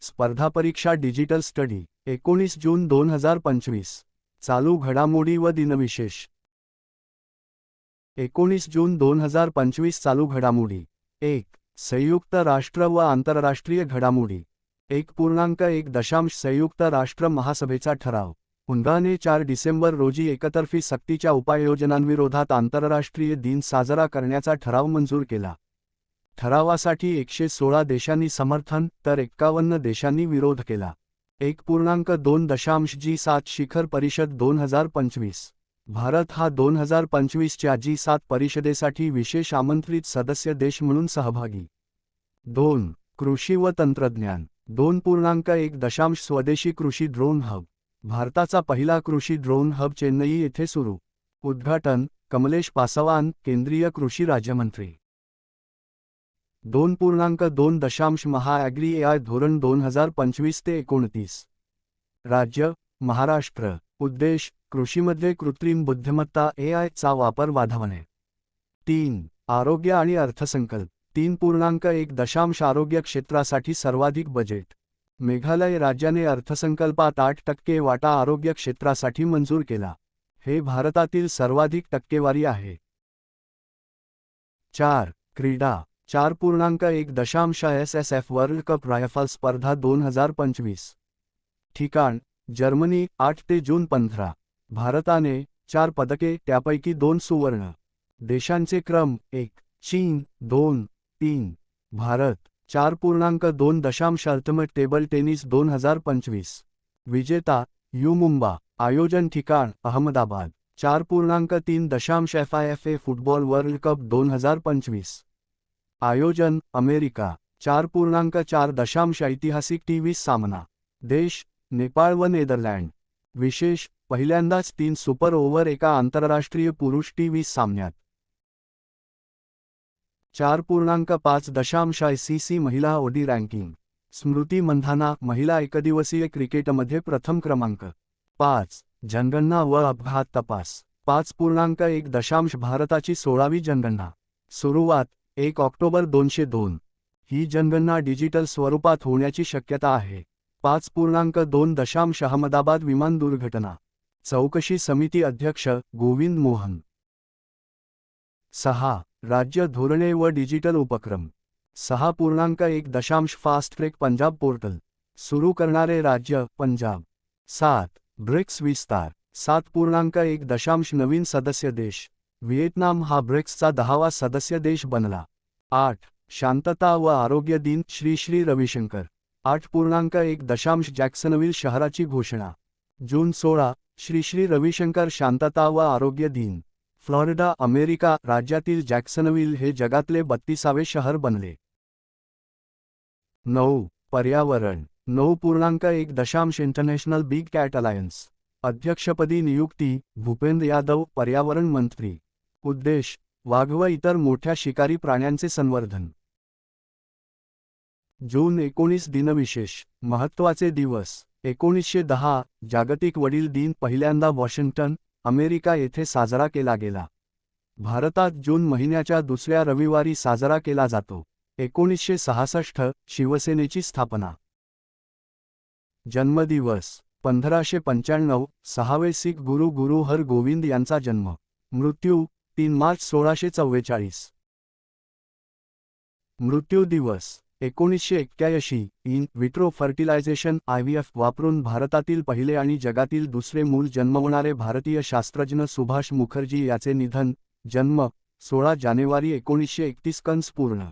स्पर्धा परीक्षा digital study एकोणीस जून दोन हजार पंचवीस. चालू घडामोडी व दिनविशेष. एकोणीस जून दोन हजार पंचवीस चालू घडामोडी. एक संयुक्त राष्ट्र व आंतरराष्ट्रीय घडामोडी. एक पूर्णांक एक दशांश संयुक्त राष्ट्र महासभेचा ठराव. हुंडाने चार डिसेंबर रोजी एकतर्फी सक्तीच्या उपाययोजनांविरोधात आंतरराष्ट्रीय दिन साजरा करण्याचा ठराव मंजूर केला. ठरावासाठी एकशे सोळा देशांनी समर्थन तर एक्कावन्न देशांनी विरोध केला. एक पूर्णांक दोन दशांश जी सात शिखर परिषद दोन हजार पंचवीस. भारत हा दोन हजार पंचवीसच्या जी सात परिषदेसाठी विशेष आमंत्रित सदस्य देश म्हणून सहभागी. दोन कृषी व तंत्रज्ञान. दोन पूर्णांक एक दशांश स्वदेशी कृषी ड्रोन हब. भारताचा पहिला कृषी ड्रोन हब चेन्नई येथे सुरू. उद्घाटन कमलेश पासवान केंद्रीय कृषी राज्यमंत्री. दोन पूर्णांक दोन दशांश महाॲग्री एआय धोरण दोन हजार पंचवीस ते एकोणतीस. राज्य महाराष्ट्र उद्देश कृषीमध्ये कृत्रिम बुद्धिमत्ता एआय चा वापर वाढवणे. तीन आरोग्य आणि अर्थसंकल्प. तीन पूर्णांक एक दशांश आरोग्य क्षेत्रासाठी सर्वाधिक बजेट. मेघालय राज्याने अर्थसंकल्पात आठ टक्के वाटा आरोग्य क्षेत्रासाठी मंजूर केला. हे भारतातील सर्वाधिक टक्केवारी आहे. चार क्रीडा. चार पूर्णांक एक दशांश S S F world cup rifle स्पर्धा दोन हज़ार पंचवीस. ठिकाण, जर्मनी आठ ते जून पंधरा. भारताने चार पदके, त्यापैकी दोन सुवर्ण. देशांचे क्रम एक, चीन दोन, तीन. भारत, चार पूर्णांक दोन दशांश अल्टिमेट टेबल टेनिस दोन हज़ार पंचवीस. विजेता, यू मुंबा. आयोजन ठिकाण, अहमदाबाद. चार पूर्णांक तीन दशांश F I F A football world cup दोन हज़ार पंचवीस. आयोजन अमेरिका चार पूर्णांक चार दशांश ऐतिहासिक टी सामना देश नेपाळ व नेदरलँड विशेष पहिल्यांदाच तीन सुपर ओव्हर एका आंतरराष्ट्रीय पुरुष टी सामन्यात. चार पूर्णांक पाच दशांश आय सी सी महिला ओडी रँकिंग स्मृती मंधाना महिला एकदिवसीय क्रिकेटमध्ये प्रथम क्रमांक पाच जनगणना व अपघात तपास पाच पूर्णांक एक दशांश भारताची सोळावी जनगणना सुरुवात एक ऑक्टोबर दोनशे दोन. ही जनगणना डिजिटल स्वरूपात होण्याची शक्यता आहे. पाच पूर्णांक दोन दशांश अहमदाबाद विमान दुर्घटना. चौकशी समिती अध्यक्ष गोविंद मोहन. सहा. राज्य धोरणे व डिजिटल उपक्रम. सहा पूर्णांक एक दशांश फास्ट ट्रेक पंजाब पोर्टल. सुरू करणारे राज्य पंजाब. सात. ब्रिक्स विस्तार. सात पूर्णांक एक दशांश नवीन सदस्य देश. व्हिएतनाम हा ब्रिक्सचा दहावा सदस्य देश बनला. आठ. शांतता व आरोग्य दिन श्री श्री रविशंकर. आठ पूर्णांक एक दशांश जॅक्सनविल शहराची घोषणा. जून सोळा श्री श्री रविशंकर शांतता व आरोग्य दिन. फ्लॉरिडा अमेरिका राज्यातील जॅक्सनविल हे जगातले बत्तीसावे शहर बनले. नऊ. पर्यावरण. नऊ पूर्णांक एक दशांश इंटरनॅशनल बिग कॅट अलायन्स. अध्यक्षपदी नियुक्ती भूपेंद्र यादव पर्यावरण मंत्री. उद्देश वाघ व इतर मोठ्या शिकारी प्राण्यांचे संवर्धन. जून एकोणीस दिनविशेष महत्त्वाचे दिवस एकोणीसशे दहा जागतिक वडील दिन पहिल्यांदा वॉशिंग्टन अमेरिका येथे साजरा केला गेला. भारतात जून महिन्याच्या दुसऱ्या रविवारी साजरा केला जातो एकोणीसशे सहासष्ट शिवसेनेची स्थापना. जन्मदिवस पंधराशे पंच्याण्णव सहावे सिख गुरु गुरु हर गोविंद यांचा जन्म मृत्यू तीन मार्च सोळाशे चव्वेचाळीस. मृत्यू दिवस एकोणीसशे एक्क्याऐंशी इन विट्रो फर्टिलायझेशन आयव्हीएफ वापरून भारतातील पहिले आणि जगातील दुसरे मूल जन्मवणारे भारतीय शास्त्रज्ञ सुभाष मुखर्जी याचे निधन जन्म सोळा जानेवारी एकोणीसशे एकतीस कंस पूर्ण.